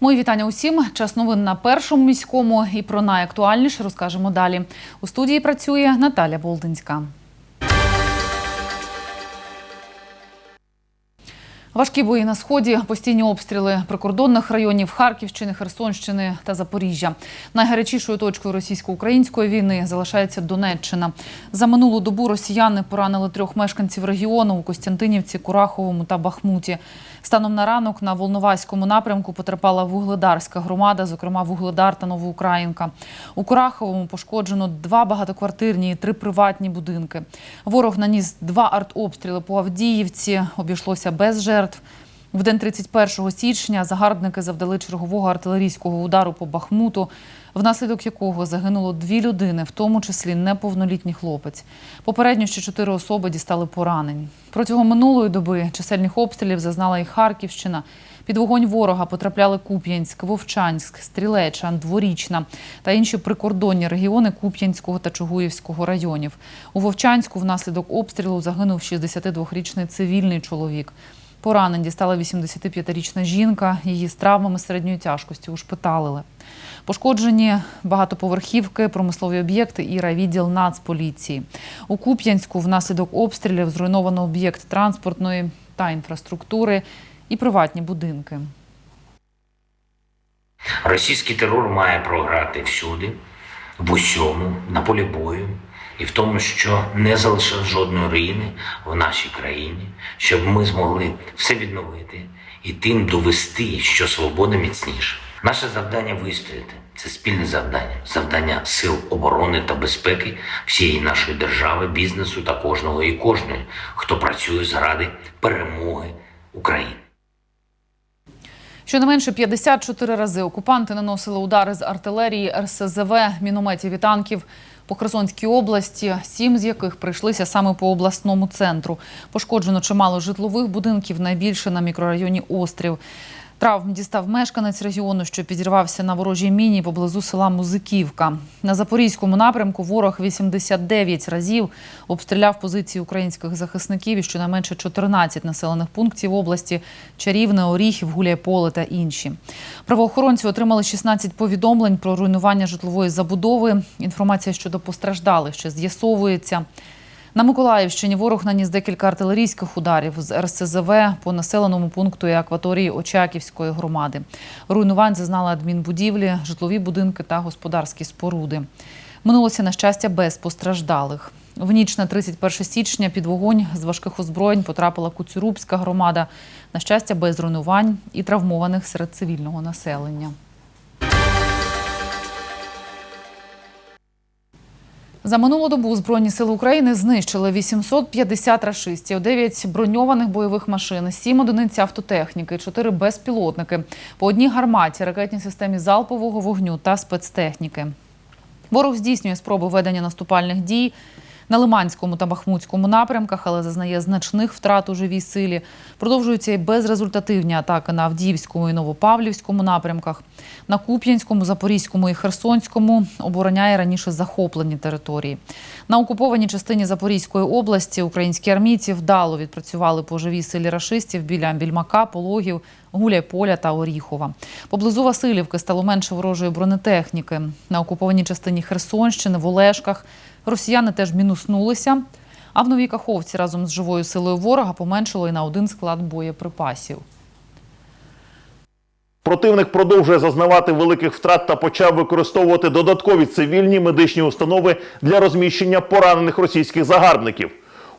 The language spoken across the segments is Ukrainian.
Мої вітання усім. Час новин на першому міському і про найактуальніше розкажемо далі. У студії працює Наталя Болдинська. Важкі бої на сході, постійні обстріли прикордонних районів Харківщини, Херсонщини та Запоріжжя. Найгарячішою точкою російсько-української війни залишається Донеччина. За минулу добу росіяни поранили трьох мешканців регіону у Костянтинівці, Кураховому та Бахмуті. Станом на ранок на Волноваському напрямку потерпала Вугледарська громада, зокрема Вугледар та Новоукраїнка. У Кураховому пошкоджено два багатоквартирні і три приватні будинки. Ворог наніс два артобстріли по Авдіївці. Обійшлося без жертв. В день 31 січня загарбники завдали чергового артилерійського удару по Бахмуту, внаслідок якого загинуло дві людини, в тому числі неповнолітній хлопець. Попередньо ще чотири особи дістали поранень. Протягом минулої доби чисельних обстрілів зазнала і Харківщина. Під вогонь ворога потрапляли Куп'янськ, Вовчанськ, Стрілеча, Дворічна та інші прикордонні регіони Куп'янського та Чугуївського районів. У Вовчанську внаслідок обстрілу загинув 62-річний цивільний чоловік. Поранень дістала 85-річна жінка. Її з травмами середньої тяжкості ушпиталили. Пошкоджені багатоповерхівки, промислові об'єкти і райвідділ Нацполіції. У Куп'янську внаслідок обстрілів зруйновано об'єкт транспортної та інфраструктури і приватні будинки. Російський терор має програти всюди, в усьому, на полі бою, і в тому, що не залишив жодної руїни в нашій країні, щоб ми змогли все відновити і тим довести, що свобода міцніша. Наше завдання вистояти. Це спільне завдання, завдання сил оборони та безпеки всієї нашої держави, бізнесу та кожного і кожної, хто працює заради перемоги України. Щонайменше 54 рази окупанти наносили удари з артилерії, РСЗВ, мінометів і танків по Херсонській області, сім з яких прийшлися саме по обласному центру. Пошкоджено чимало житлових будинків, найбільше на мікрорайоні Острів. Травм дістав мешканець регіону, що підірвався на ворожій міні поблизу села Музиківка. На запорізькому напрямку ворог 89 разів обстріляв позиції українських захисників і щонайменше 14 населених пунктів області – Чарівне, Оріхів, Гуляйполе та інші. Правоохоронці отримали 16 повідомлень про руйнування житлової забудови. Інформація щодо постраждалих ще з'ясовується. На Миколаївщині ворог наніс декілька артилерійських ударів з РСЗВ по населеному пункту і акваторії Очаківської громади. Руйнувань зазнали адмінбудівлі, житлові будинки та господарські споруди. Минулося, на щастя, без постраждалих. В ніч на 31 січня під вогонь з важких озброєнь потрапила Куцюрубська громада. На щастя, без руйнувань і травмованих серед цивільного населення. За минулу добу Збройні сили України знищили 850 рашистів, 9 броньованих бойових машин, 7 одиниць автотехніки, 4 безпілотники, по одній гарматі, ракетній системі залпового вогню та спецтехніки. Ворог здійснює спроби ведення наступальних дій на Лиманському та Бахмутському напрямках, але зазнає значних втрат у живій силі. Продовжуються і безрезультативні атаки на Авдіївському і Новопавлівському напрямках. На Куп'янському, Запорізькому і Херсонському обороняє раніше захоплені території. На окупованій частині Запорізької області українські армійці вдало відпрацювали по живій силі рашистів біля Більмака, Пологів, Гуляйполя та Оріхова. Поблизу Васильівки стало менше ворожої бронетехніки. На окупованій частині Херсонщини, в Олешках росіяни теж мінуснулися. А в Новій Каховці разом з живою силою ворога поменшило і на один склад боєприпасів. Противник продовжує зазнавати великих втрат та почав використовувати додаткові цивільні медичні установи для розміщення поранених російських загарбників.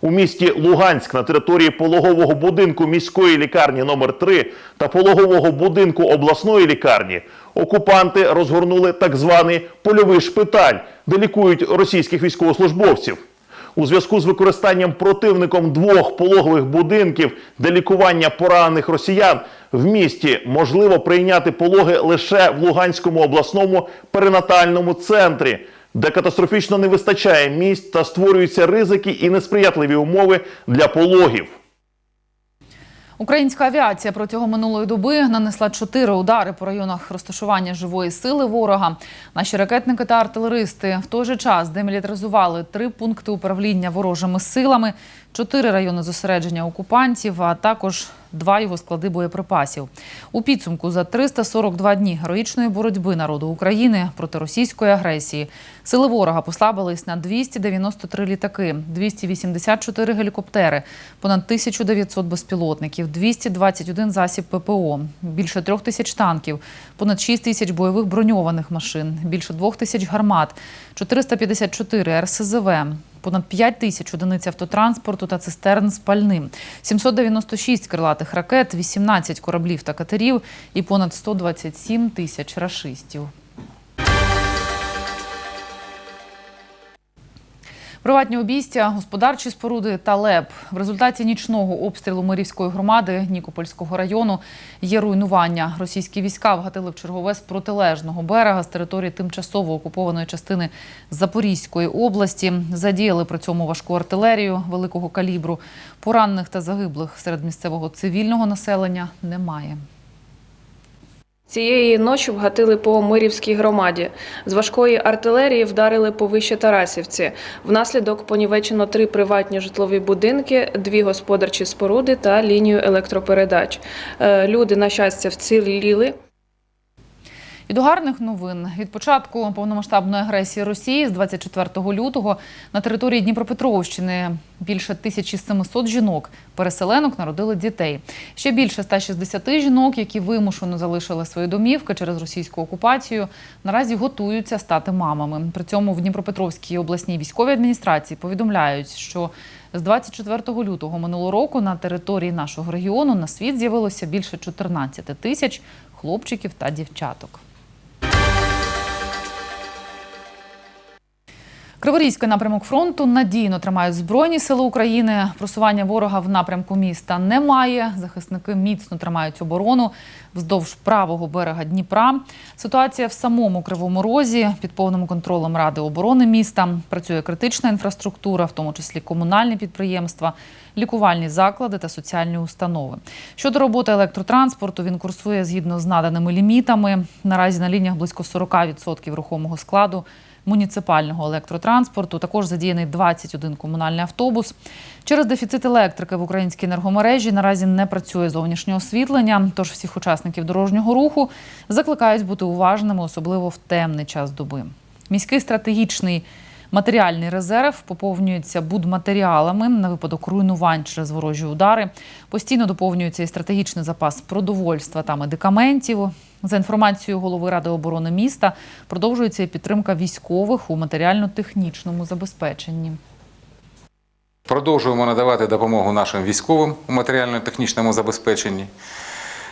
У місті Луганськ на території пологового будинку міської лікарні номер 3 та пологового будинку обласної лікарні окупанти розгорнули так званий польовий шпиталь, де лікують російських військовослужбовців. У зв'язку з використанням противником двох пологових будинків для лікування поранених росіян в місті можливо прийняти пологи лише в Луганському обласному перинатальному центрі, де катастрофічно не вистачає місць та створюються ризики і несприятливі умови для пологів. Українська авіація протягом минулої доби нанесла чотири удари по районах розташування живої сили ворога. Наші ракетники та артилеристи в той же час демілітаризували три пункти управління ворожими силами, чотири райони зосередження окупантів, а також два його склади боєприпасів. У підсумку за 342 дні героїчної боротьби народу України проти російської агресії сили ворога послабились на 293 літаки, 284 гелікоптери, понад 1900 безпілотників, 221 засіб ППО, більше трьох тисяч танків, понад 6 тисяч бойових броньованих машин, більше двох тисяч гармат, 454 РСЗВ, понад 5 тисяч одиниць автотранспорту та цистерн з пальним, 796 крилатих ракет, 18 кораблів та катерів і понад 127 тисяч рашистів. Приватні обійстя, господарчі споруди та ЛЕП. В результаті нічного обстрілу Мирівської громади Нікопольського району є руйнування. Російські війська вгатили в чергове з протилежного берега з території тимчасово окупованої частини Запорізької області. Задіяли при цьому важку артилерію великого калібру. Поранених та загиблих серед місцевого цивільного населення немає. Цієї ночі вгатили по Мирівській громаді. З важкої артилерії вдарили по вище Тарасівці. Внаслідок понівечено три приватні житлові будинки, дві господарчі споруди та лінію електропередач. Е, Люди, на щастя, вціліли. І до гарних новин від початку повномасштабної агресії Росії з 24 лютого на території Дніпропетровщини більше 1700 жінок переселенок народили дітей. Ще більше 160 жінок, які вимушено залишили свої домівки через російську окупацію, наразі готуються стати мамами. При цьому в Дніпропетровській обласній військовій адміністрації повідомляють, що з 24 лютого минулого року на території нашого регіону на світ з'явилося більше 14 тисяч хлопчиків та дівчаток. Криворізький напрямок фронту надійно тримають Збройні сили України. Просування ворога в напрямку міста немає. Захисники міцно тримають оборону вздовж правого берега Дніпра. Ситуація в самому Кривому Розі під повним контролем Ради оборони міста. Працює критична інфраструктура, в тому числі комунальні підприємства, лікувальні заклади та соціальні установи. Щодо роботи електротранспорту, він курсує згідно з наданими лімітами. Наразі на лініях близько 40% рухомого складу муніципального електротранспорту. Також задіяний 21 комунальний автобус. Через дефіцит електрики в українській енергомережі наразі не працює зовнішнє освітлення. Тож всіх учасників дорожнього руху закликають бути уважними, особливо в темний час доби. Міський стратегічний матеріальний резерв поповнюється будматеріалами на випадок руйнувань через ворожі удари. Постійно доповнюється і стратегічний запас продовольства та медикаментів. За інформацією голови Ради оборони міста, продовжується і підтримка військових у матеріально-технічному забезпеченні. Продовжуємо надавати допомогу нашим військовим у матеріально-технічному забезпеченні.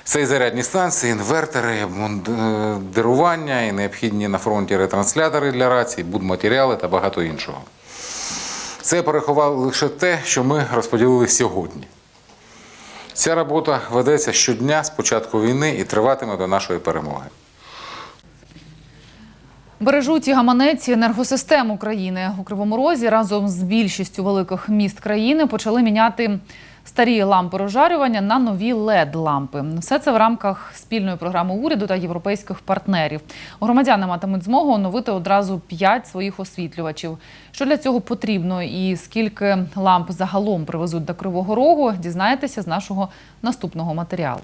Це і зарядні станції, інвертори, обмундирування, і необхідні на фронті ретранслятори для рацій, будматеріали та багато іншого. Це порахував лише те, що ми розподілили сьогодні. Ця робота ведеться щодня з початку війни і триватиме до нашої перемоги. Бережуть і гаманець енергосистем України у Кривому Розі разом з більшістю великих міст країни почали міняти старі лампи розжарювання на нові led лампи. Все це в рамках спільної програми уряду та європейських партнерів. Громадяни матимуть змогу оновити одразу п'ять своїх освітлювачів. Що для цього потрібно і скільки ламп загалом привезуть до Кривого Рогу, дізнаєтеся з нашого наступного матеріалу.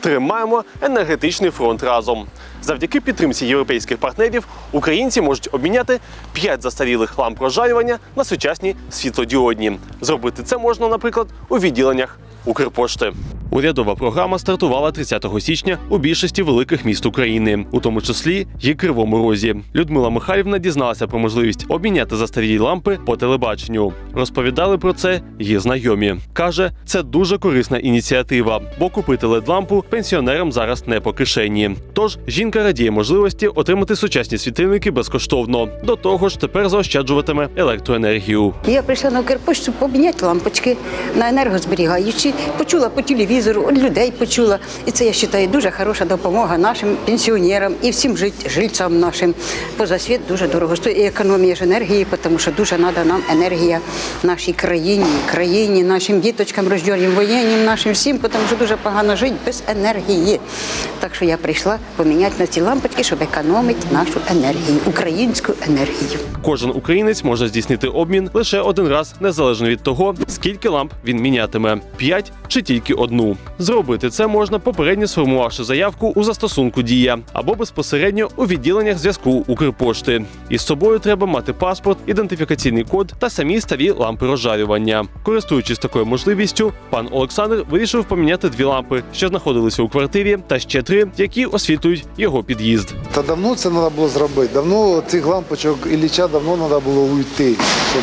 Тримаємо енергетичний фронт разом. Завдяки підтримці європейських партнерів українці можуть обміняти 5 застарілих ламп розжарювання на сучасні світлодіодні. Зробити це можна, наприклад, у відділеннях Укрпошти. Урядова програма стартувала 30 січня у більшості великих міст України, у тому числі й Кривому Розі. Людмила Михайлівна дізналася про можливість обміняти застарілі лампи по телебаченню. Розповідали про це її знайомі. каже, це дуже корисна ініціатива, бо купити лед-лампу пенсіонерам зараз не по кишені. Тож жінка радіє можливості отримати сучасні світильники безкоштовно. До того ж, тепер заощаджуватиме електроенергію. Я прийшла на Укрпошту поміняти лампочки на енергозберігаючі. Почула по телевізору, від людей почула. І це я вважаю дуже хороша допомога нашим пенсіонерам і всім жильцям нашим. Поза світ дуже дорого стоїть і економія ж енергії, тому що дуже треба нам енергія нашій країні, країні, нашим діточкам, рожденим воєнним, нашим всім, тому що дуже погано жити без енергії. Так що я прийшла поміняти на ці лампочки, щоб економити нашу енергію, українську енергію. Кожен українець може здійснити обмін лише один раз, незалежно від того, скільки ламп він мінятиме 5 чи тільки одну. Зробити це можна попередньо сформувавши заявку у застосунку Дія або безпосередньо у відділеннях зв'язку Укрпошти. Із собою треба мати паспорт, ідентифікаційний код та самі старі лампи розжарювання. Користуючись такою можливістю, пан Олександр вирішив поміняти дві лампи, що знаходилися у квартирі, та ще три, які освітлюють його під'їзд. Та давно це треба було зробити. Давно цих лампочок Ілліча давно треба було уйти. Щоб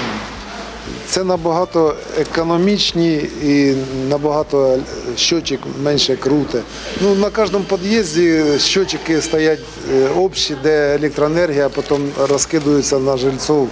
це набагато економічні і набагато щочик менше круте. Ну, на кожному під'їзді щочики стоять е, общі, де електроенергія потім розкидується на жильців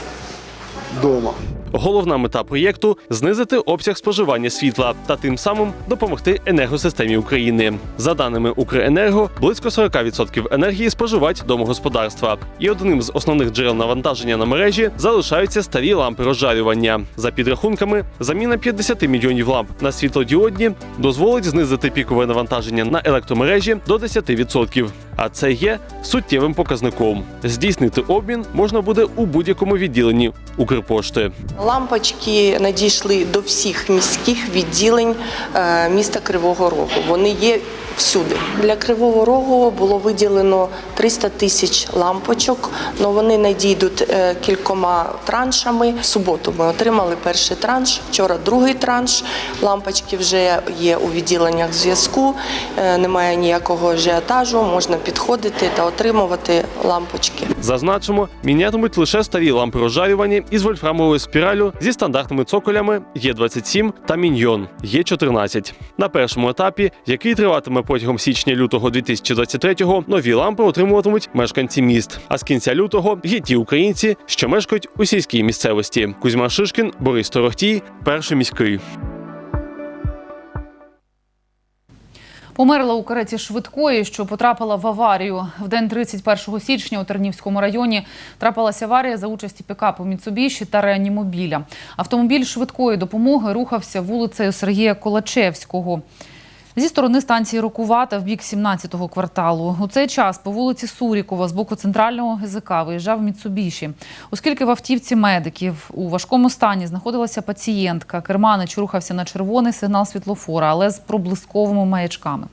вдома. Головна мета проєкту знизити обсяг споживання світла та тим самим допомогти енергосистемі України. За даними Укренерго, близько 40% енергії споживають домогосподарства. І одним з основних джерел навантаження на мережі залишаються старі лампи розжарювання. За підрахунками, заміна 50 мільйонів ламп на світлодіодні дозволить знизити пікове навантаження на електромережі до 10%. А це є суттєвим показником. Здійснити обмін можна буде у будь-якому відділенні Укрпошти. Лампочки надійшли до всіх міських відділень е, міста Кривого Рогу. Вони є всюди. Для Кривого Рогу було виділено 300 тисяч лампочок, але вони надійдуть е, кількома траншами. В суботу ми отримали перший транш, вчора другий транш. Лампочки вже є у відділеннях зв'язку, е, немає ніякого ажіотажу, можна підходити та отримувати лампочки. Зазначимо, мінятимуть лише старі лампи розжарювання із вольфрамовою спіраллю зі стандартними цоколями Є27 та Міньйон Є14. На першому етапі, який триватиме протягом січня-лютого 2023-го, нові лампи отримуватимуть мешканці міст. А з кінця лютого є ті українці, що мешкають у сільській місцевості. Кузьма Шишкін, Борис Торохтій, перший міський. Померла у кареті швидкої, що потрапила в аварію. В день 31 січня у Тернівському районі трапилася аварія за участі пікапу Міцубіші та реанімобіля. Автомобіль швидкої допомоги рухався вулицею Сергія Колачевського. Зі сторони станції Рокувата в бік 17-го кварталу. У цей час по вулиці Сурікова з боку центрального ГЗК виїжджав Міцубіші. Оскільки в автівці медиків у важкому стані знаходилася пацієнтка, керманич рухався на червоний сигнал світлофора, але з проблисковими маячками.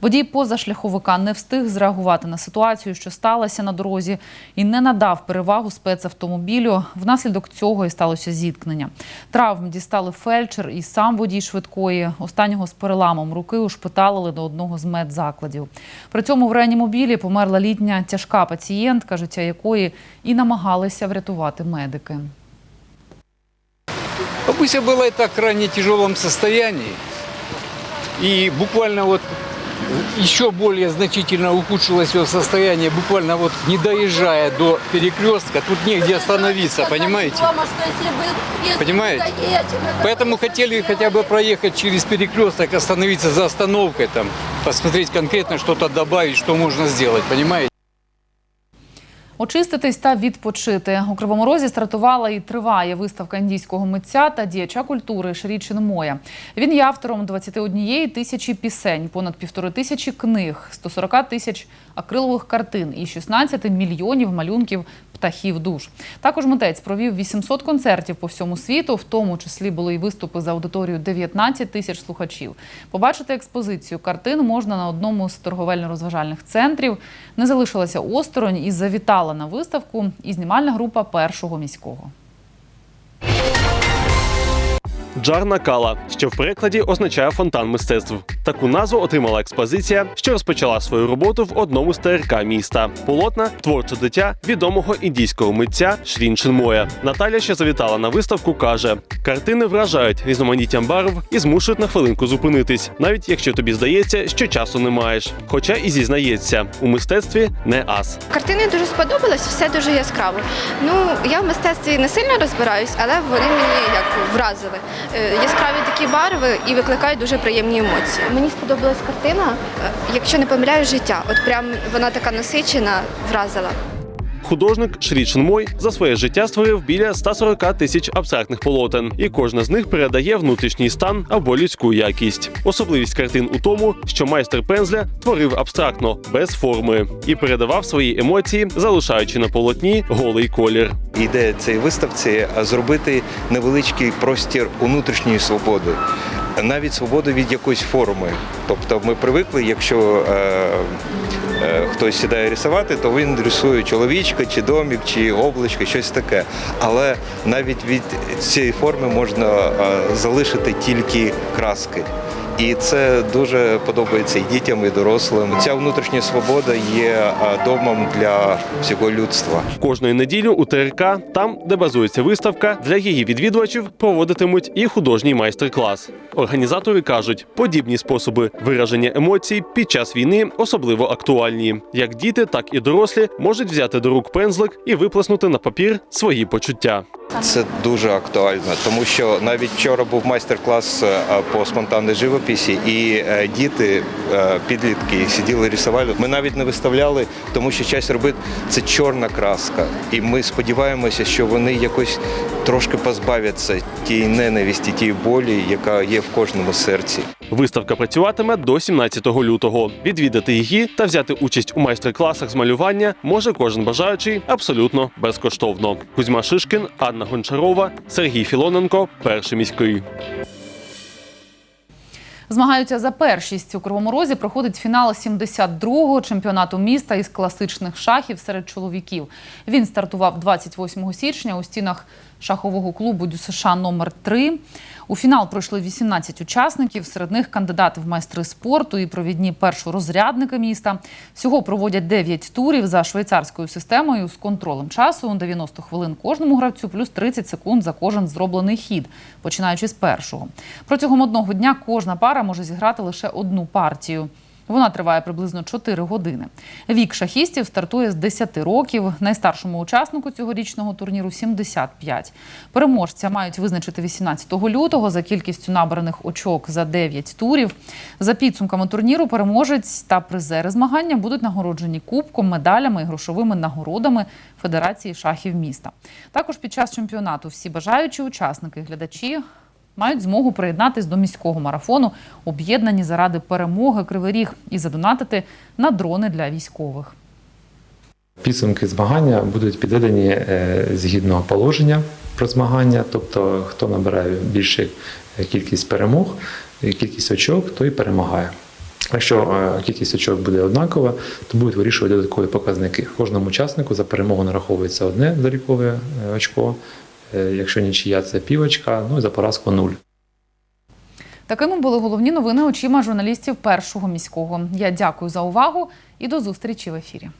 Водій позашляховика не встиг зреагувати на ситуацію, що сталася на дорозі, і не надав перевагу спецавтомобілю. Внаслідок цього і сталося зіткнення. Травм дістали фельдшер і сам водій швидкої. Останнього з переламом руки ушпиталили до одного з медзакладів. При цьому в реанімобілі померла літня тяжка пацієнтка, життя якої і намагалися врятувати медики. Бабуся была и так в крайне тяжелом состоянии. И буквально вот еще более значительно ухудшилось ее состояние, буквально вот не доезжая до перекрестка. Тут негде остановиться, понимаете? Понимаете? Поэтому хотели хотя бы проехать через перекресток, остановиться за остановкой, там, посмотреть конкретно, что-то добавить, что можно сделать, понимаете? Очиститись та відпочити у Кривому Розі стартувала і триває виставка індійського митця та діяча культури Шрічин Моя. Він є автором 21 тисячі пісень, понад півтори тисячі книг, 140 тисяч акрилових картин і 16 мільйонів малюнків птахів душ. Також митець провів 800 концертів по всьому світу, в тому числі були і виступи за аудиторію 19 тисяч слухачів. Побачити експозицію картин можна на одному з торговельно-розважальних центрів. Не залишилася осторонь і завітала на виставку і знімальна група першого міського. Джарна Кала, що в перекладі означає фонтан мистецтв. Таку назву отримала експозиція, що розпочала свою роботу в одному з ТРК міста. Полотна творче дитя відомого індійського митця Шрін Чинмоя. Наталя, що завітала на виставку, каже: картини вражають різноманіттям барв і змушують на хвилинку зупинитись, навіть якщо тобі здається, що часу не маєш. Хоча і зізнається, у мистецтві не ас. Картини дуже сподобалось, все дуже яскраво. Ну я в мистецтві не сильно розбираюсь, але вони мені як вразили. Е, Яскраві такі барви і викликають дуже приємні емоції. Мені сподобалась картина, е, якщо не помиляю, життя. От прям вона така насичена, вразила. Художник Шрі Чинмой за своє життя створив біля 140 тисяч абстрактних полотен, і кожна з них передає внутрішній стан або людську якість. Особливість картин у тому, що майстер пензля творив абстрактно, без форми, і передавав свої емоції, залишаючи на полотні голий колір. Ідея цієї виставці зробити невеличкий простір внутрішньої свободи, навіть свободу від якоїсь форми. Тобто ми привикли, якщо е, е, хтось сідає рисувати, то він рисує чоловічка, чи домік, чи облачко, щось таке. Але навіть від цієї форми можна е, залишити тільки краски. І це дуже подобається і дітям, і дорослим. Ця внутрішня свобода є домом для всього людства. Кожної неділі у ТРК, там, де базується виставка, для її відвідувачів проводитимуть і художній майстер-клас. Організатори кажуть, подібні способи вираження емоцій під час війни особливо актуальні. Як діти, так і дорослі можуть взяти до рук пензлик і виплеснути на папір свої почуття. Це дуже актуально, тому що навіть вчора був майстер-клас е, по спонтанній живописі, і е, діти, е, підлітки сиділи рисували. Ми навіть не виставляли, тому що часть робит це чорна краска. І ми сподіваємося, що вони якось трошки позбавляться тієї ненависті, тієї болі, яка є в кожному серці. Виставка працюватиме до 17 лютого. Відвідати її та взяти участь у майстер-класах з малювання може кожен бажаючий абсолютно безкоштовно. Кузьма Шишкін, Анна Гончарова, Сергій Філоненко, перший міський. Змагаються за першість у Кривому Розі. Проходить фінал 72-го чемпіонату міста із класичних шахів серед чоловіків. Він стартував 28 січня у стінах шахового клубу ДЮСШ номер 3 У фінал пройшли 18 учасників. Серед них кандидати в майстри спорту і провідні першорозрядники міста. Всього проводять 9 турів за швейцарською системою з контролем часу 90 хвилин кожному гравцю, плюс 30 секунд за кожен зроблений хід, починаючи з першого. Протягом одного дня кожна пара може зіграти лише одну партію. Вона триває приблизно 4 години. Вік шахістів стартує з 10 років. Найстаршому учаснику цьогорічного турніру 75. Переможця мають визначити 18 лютого за кількістю набраних очок за 9 турів. За підсумками турніру переможець та призери змагання будуть нагороджені кубком, медалями і грошовими нагородами Федерації шахів міста. Також під час чемпіонату всі бажаючі учасники, глядачі мають змогу приєднатись до міського марафону, об'єднані заради перемоги Кривий Ріг і задонатити на дрони для військових. Підсумки змагання будуть підведені е, згідно положення про змагання, тобто хто набирає більшу кількість перемог, кількість очок, той перемагає. Якщо е, кількість очок буде однакова, то будуть вирішувати додаткові показники. Кожному учаснику за перемогу нараховується одне залікове е, очко. Е, Якщо нічия, це півочка, ну і за поразку нуль. Такими були головні новини очима журналістів першого міського. Я дякую за увагу і до зустрічі в ефірі.